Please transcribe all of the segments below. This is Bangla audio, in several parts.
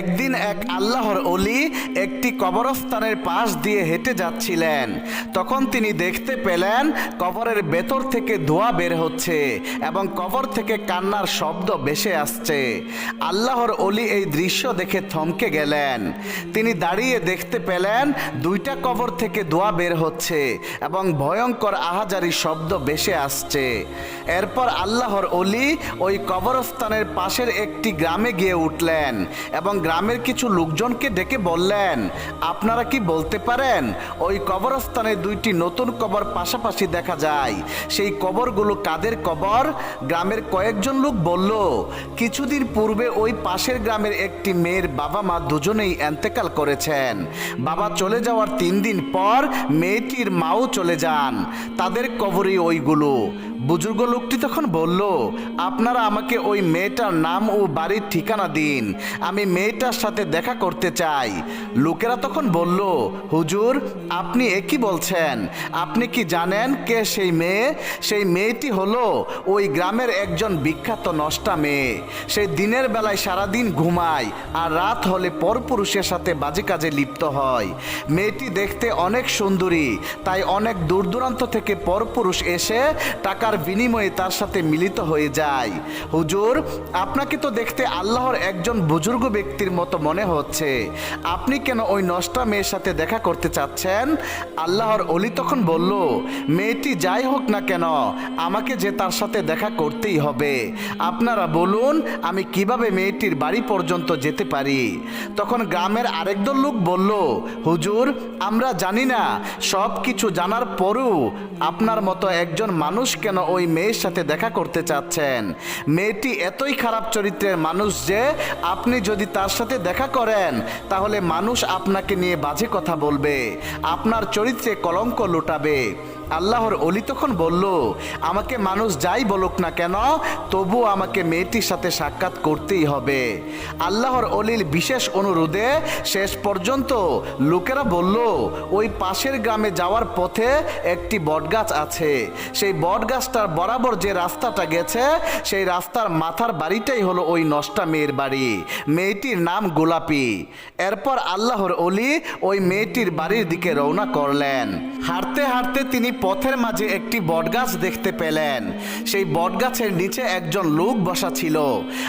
একদিন এক আল্লাহর অলি একটি কবরস্থানের পাশ দিয়ে হেঁটে যাচ্ছিলেন। তখন তিনি দেখতে পেলেন কবরের ভেতর থেকে ধোঁয়া বের হচ্ছে এবং কবর থেকে কান্নার শব্দ ভেসে আসছে। আল্লাহর অলি এই দৃশ্য দেখে থমকে গেলেন। তিনি দাঁড়িয়ে দেখতে পেলেন দুইটা কবর থেকে ধোঁয়া বের হচ্ছে এবং ভয়ঙ্কর আহাজারি শব্দ ভেসে আসছে। এরপর আল্লাহর অলি ওই কবরস্থানের পাশের একটি গ্রামে গিয়ে উঠলেন। এবং গ্রামের কিছু লোকজনকে ডেকে বললেন, আপনারা কি বলতে পারেন? ওই কবরস্থানে দুইটি নতুন কবর পাশাপাশি দেখা যায়। সেই কবরগুলো কাদের কবর? গ্রামের কয়েকজন লোক বলল, কিছুদিন পূর্বে ওই পাশের গ্রামের একটি মেয়ের বাবা মা দুজনেই এন্তেকাল করেছেন। বাবা চলে যাওয়ার তিন দিন পর মেয়েটির মাও চলে যান। তাদের কবরই ওইগুলো। বুজুর্গ লোকটি তখন বলল, আপনারা আমাকে ওই মেয়েটার নাম ও বাড়ির ঠিকানা দিন। আমি মেয়েটার সাথে দেখা করতে চাই। লোকেরা তখন বলল, হুজুর, আপনি একই বলছেন? আপনি কি জানেন কে সেই মেয়ে? সেই মেয়েটি হলো ওই গ্রামের একজন বিখ্যাত নষ্টা মেয়ে। সেই দিনের বেলায় সারাদিন ঘুমায় আর রাত হলে পরপুরুষের সাথে বাজে কাজে লিপ্ত হয়। মেয়েটি দেখতে অনেক সুন্দরী, তাই অনেক দূর দূরান্ত থেকে পরপুরুষ এসে টাকার বিনিময়ে তার সাথে মিলিত হয়ে যায়। হুজুর, আপনাকে তো দেখতে আল্লাহর একজন বুজুর্গ ব্যক্তির মতো মনে হচ্ছে। আপনি কেন ওই নষ্টা মেয়ের সাথে দেখা করতে চাচ্ছেন? আল্লাহর অলি তখন বলল, মেয়েটি যাই হোক না কেন, আমাকে যে তার সাথে দেখা করতেই হবে। আপনারা বলুন, আমি কীভাবে মেয়েটির বাড়ি পর্যন্ত যেতে পারি? তখন গ্রামের আরেকদল লোক বলল, হুজুর, আমরা জানি না সব কিছু জানার পরও আপনার মতো একজন মানুষ কেন ওই মেয়ের সাথে দেখা করতে চাচ্ছেন। মেয়েটি এতই খারাপ চরিত্রের মানুষ যে আপনি যদি তার সাথে দেখা করেন, তাহলে মানুষ আপনাকে নিয়ে বাজে কথা বলবে। আপনার চরিত্রে কলঙ্ক লুটাবে। আল্লাহর অলি তখন বলল, আমাকে মানুষ যাই বলুক না কেন তবু আমাকে মেয়েটির সাথে সাক্ষাৎ করতেই হবে। আল্লাহর অলির বিশেষ অনুরোধে শেষ পর্যন্ত লোকেরা বলল, ওই পাশের গ্রামে যাওয়ার পথে একটি বটগাছ আছে। সেই বটগাছটার বরাবর যে রাস্তাটা গেছে, সেই রাস্তার মাথার বাড়িটাই হলো ওই নষ্টা মেয়ের বাড়ি। মেয়েটির নাম গোলাপি। এরপর আল্লাহর অলি ওই মেয়েটির বাড়ির দিকে রওনা করলেন। হাঁটতে হাঁটতে তিনি পথের মাঝে একটি বটগাছ দেখতে পেলেন। সেই বটগাছের নিচে একজন লোক বসা ছিল।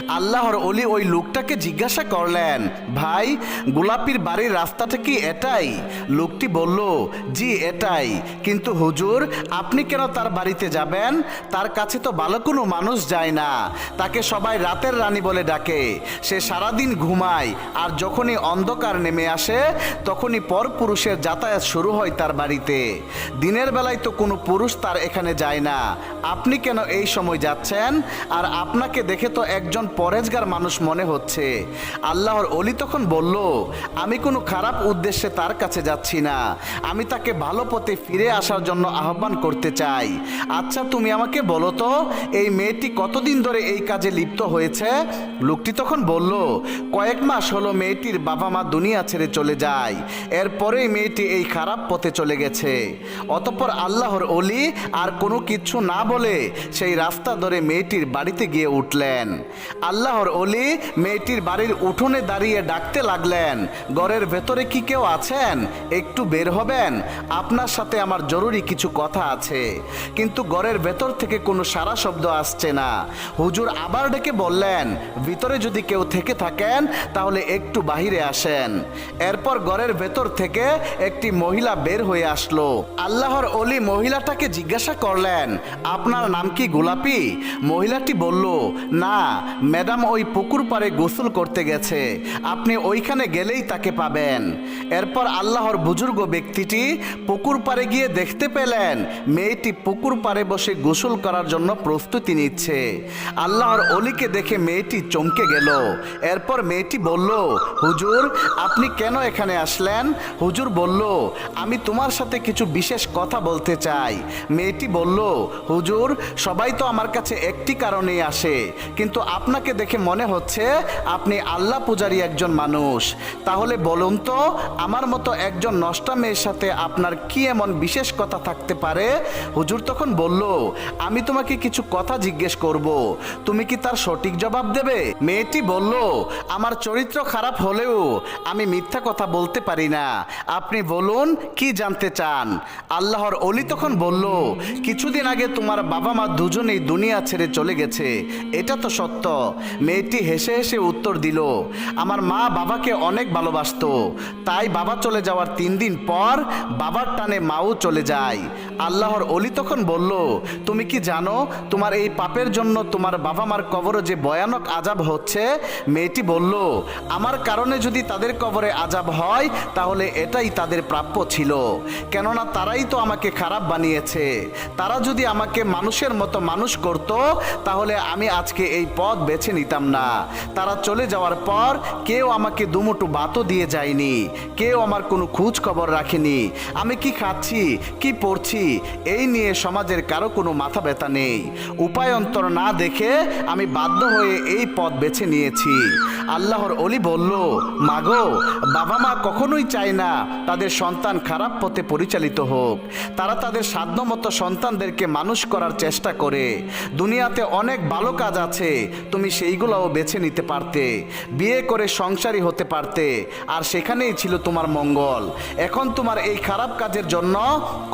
আল্লাহর অলি ওই লোকটাকে জিজ্ঞাসা করলেন, ভাই, গোলাপির বাড়ির রাস্তাটা কি এটাই? লোকটি বলল, জি, এটাই। কিন্তু হুজুর, আপনি কেন তার বাড়িতে যাবেন? তার কাছে তো ভালো কোনো মানুষ যায় না। তাকে সবাই রাতের রানী বলে ডাকে। সে সারাদিন ঘুমায় আর যখনই অন্ধকার নেমে আসে, তখনই পর পুরুষের যাতায়াত শুরু হয় তার বাড়িতে। দিনের বেলায় তো কোনো পুরুষ তার এখানে যায় না। আপনি কেন এই সময় যাচ্ছেন? আর আপনাকে দেখে তো একজন পরেজগার মানুষ মনে হচ্ছে। আল্লাহর অলি তখন বলল, আমি কোনো খারাপ উদ্দেশ্যে তার কাছে যাচ্ছি না। আমি তাকে ভালো পথে ফিরে আসার জন্য আহ্বান করতে চাই। আচ্ছা তুমি আমাকে বলো তো, এই মেয়েটি কতদিন ধরে এই কাজে লিপ্ত হয়েছে? লোকটি তখন বলল, কয়েক মাস হলো মেয়েটির বাবা মা দুনিয়া ছেড়ে চলে যায়। এরপরেই মেয়েটি এই খারাপ পথে চলে গেছে। অতঃপর আল্লাহর অলি আর কোনো কিছু না বলে সেই রাস্তা ধরে মেয়েটির বাড়িতে গিয়ে উঠলেন। আল্লাহর অলি মেয়েটির বাড়ির উঠোনে দাঁড়িয়ে ডাকতে লাগলেন, ঘরের ভেতরে কি কেউ আছেন? একটু বের হবেন? আপনার সাথে আমার জরুরি কিছু কথা আছে। কিন্তু ঘরের ভেতর থেকে কোনো সারা শব্দ আসছে না। হুজুর আবার ডেকে বললেন, ভিতরে যদি কেউ থেকে থাকেন, তাহলে একটু বাহিরে আসেন। এরপর ঘরের ভেতর থেকে একটি মহিলা বের হয়ে আসলো। আল্লাহর অলি মহিলাটাকে জিজ্ঞাসা করলেন, আপনার নাম কি গোলাপি? মহিলাটি বলল, না, ম্যাডাম ওই পুকুর পাড়ে গোসল করতে গেছে, আপনি ওইখানে গেলেই তাকে পাবেন। এরপর আল্লাহর বুজুর্গ ব্যক্তিটি পুকুর পাড়ে গিয়ে দেখতে পেলেন, মেয়েটি পুকুর পাড়ে বসে গোসল করার জন্য প্রস্তুতি নিচ্ছে। আল্লাহর অলিকে দেখে মেয়েটি চমকে গেল। এরপর মেয়েটি বলল, হুজুর, আপনি কেন এখানে আসলেন? হুজুর বলল, আমি তোমার সাথে কিছু বিশেষ কথা বলতে করতে চাই। মেয়েটি বলল, হুজুর, সবাই তো আমার কাছে একটি কারণেই আসে। কিন্তু আপনাকে দেখে মনে হচ্ছে আপনি আল্লাহ পূজারী একজন মানুষ। তাহলে বলুন তো, আমার মতো একজন নষ্টা মেয়ের সাথে আপনার কি এমন বিশেষ কথা থাকতে পারে? হুজুর তখন বলল, আমি তোমাকে কিছু কথা জিজ্ঞেস করব। তুমি কি তার সঠিক জবাব দেবে? মেয়েটি বলল, আমার চরিত্র খারাপ হলেও আমি মিথ্যা কথা বলতে পারি না। আপনি বলুন, কি জানতে চান? আল্লাহর অলি তখন বলল, কিছুদিন আগে তোমার বাবা মা দুজনেই দুনিয়া ছেড়ে চলে গেছে। এটা তো সত্য। মেয়েটি হেসে হেসে উত্তর দিল, আমার মা বাবাকে অনেক ভালোবাসতো। তাই বাবা চলে যাওয়ার তিন দিন পর বাবার টানে মাও চলে যায়। আল্লাহর অলি তখন বলল, তুমি কি জানো, তোমার এই পাপের জন্য তোমার বাবা মার কবরে যে ভয়ানক আজাব হচ্ছে? মেয়েটি বলল, আমার কারণে যদি তাদের কবরে আজাব হয়, তাহলে এটাই তাদের প্রাপ্য ছিল। কেননা তারাই তো আমাকে খারাপ বানিয়েছে। তারা যদি আমাকে মানুষের মতো মানুষ করত, তাহলে আমি আজকে এই পথ বেছে নিতাম না। তারা চলে যাওয়ার পর কেউ আমাকে দুমুটু বাতও দিয়ে যায়নি। কেউ আমার কোনো খোঁজ খবর রাখেনি। আমি কি খাচ্ছি, কি পড়ছি, এই নিয়ে সমাজের কারও কোনো মাথা ব্যথা নেই। উপায়ন্তর না দেখে আমি বাধ্য হয়ে এই পথ বেছে নিয়েছি। আল্লাহর অলি বলল, মাগো, বাবা মা কখনোই চায় না তাদের সন্তান খারাপ পথে পরিচালিত হোক। তারা তাদের সাধ্যমতো সন্তানদেরকে মানুষ করার চেষ্টা করে। দুনিয়াতে অনেক ভালো কাজ আছে, তুমি সেইগুলোও বেছে নিতে পারতে। বিয়ে করে সংসারী হতে পারতে, আর সেখানেই ছিল তোমার মঙ্গল। এখন তোমার এই খারাপ কাজের জন্য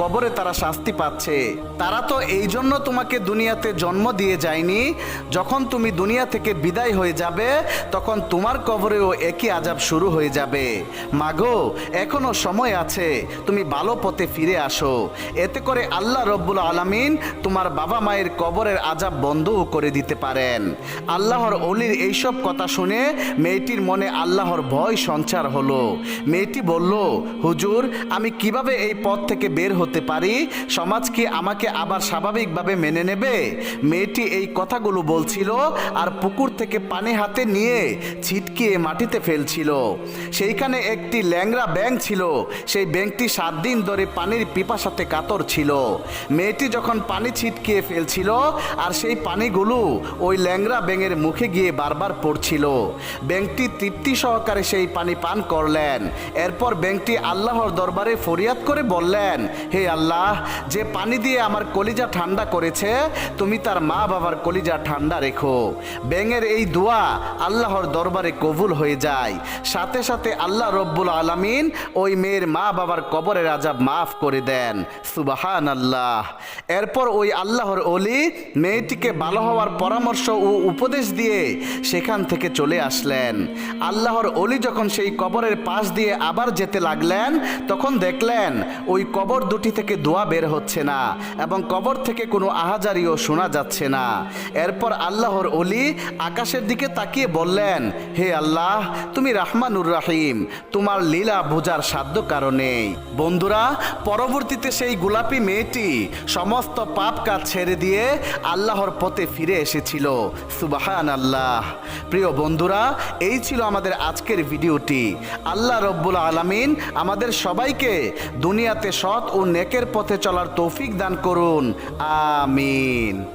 কবরে তারা শাস্তি পাচ্ছে। তারা তো এই জন্য তোমাকে দুনিয়াতে জন্ম দিয়ে যায়নি। যখন তুমি দুনিয়া থেকে বিদায় হয়ে যাবে, তখন তোমার কবরেও একই আজাব শুরু হয়ে যাবে। মাগো, এখনও সময় আছে, তুমি ভালো পথে ফিরে আসো। এতে করে আল্লাহ রব্বুল আলামিন তোমার বাবা মায়ের কবরের আজাব বন্ধও করে দিতে পারেন। আল্লাহর অলির এইসব কথা শুনে মেয়েটির মনে আল্লাহর ভয় সঞ্চার হলো। মেয়েটি বলল, হুজুর, আমি কীভাবে এই পথ থেকে বের হতে পারি? সমাজ কি আমাকে আবার স্বাভাবিকভাবে মেনে নেবে? মেয়েটি এই কথাগুলো বলছিল আর পুকুর থেকে পানি হাতে নিয়ে ছিটকিয়ে মাটিতে ফেলছিল। সেইখানে একটি ল্যাংরা ব্যাংক ছিল। সেই ব্যাংকটি সাত দিন ধরে পানির পিপাসাতে কাতর ছিল। মেয়েটি যখন পানি ছিটকিয়ে ফেলছিল, আর সেই পানিগুলো ওই ল্যাংড়া ব্যাঙের মুখে গিয়ে বারবার পড়ছিল। ব্যাংকটি তৃপ্তি সহকারে সেই পানি পান করলেন। এরপর ব্যাংকটি আল্লাহর দরবারে ফরিয়াদ করে বললেন, হে আল্লাহ, যে পানি দিয়ে আমার কলিজা ঠান্ডা করেছে, তুমি তার মা বাবার কলিজা ঠান্ডা রেখো। ব্যাঙের এই দোয়া আল্লাহর দরবারে কবুল হয়ে যায়। সাথে সাথে আল্লাহ রব্বুল আলামিন ওই মেয়ের মা বাবার কবরের আজাব মাফ করে দেন। সুবাহান আল্লাহ এরপর ওই আল্লাহর অলি মেয়েটিকে ভালো হওয়ার পরামর্শ ও উপদেশ দিয়ে সেখান থেকে চলে আসলেন। আল্লাহর অলি যখন সেই কবরের পাশ দিয়ে আবার যেতে লাগলেন, তখন দেখলেন ওই কবর দুটি থেকে দোয়া বের হচ্ছে না এবং কবর থেকে কোনো আহাজারিও শোনা যাচ্ছে না। এরপর আল্লাহর অলি আকাশের দিকে তাকিয়ে বললেন, হে আল্লাহ, তুমি রাহমানুর রাহিম, তোমার লীলা বোঝার সাধ্য কারণে। বন্ধুরা, পরবর্তীতে সেই গোলাপি মেয়েটি সমস্ত পাপ কাজ ছেড়ে দিয়ে আল্লাহর পথে ফিরে এসেছিল। সুবাহান আল্লাহ প্রিয় বন্ধুরা, এই ছিল আমাদের আজকের ভিডিওটি। আল্লাহ রব্বুল আলমিন আমাদের সবাইকে দুনিয়াতে সৎ ও নেকের পথে চলার তৌফিক দান করুন। আমিন।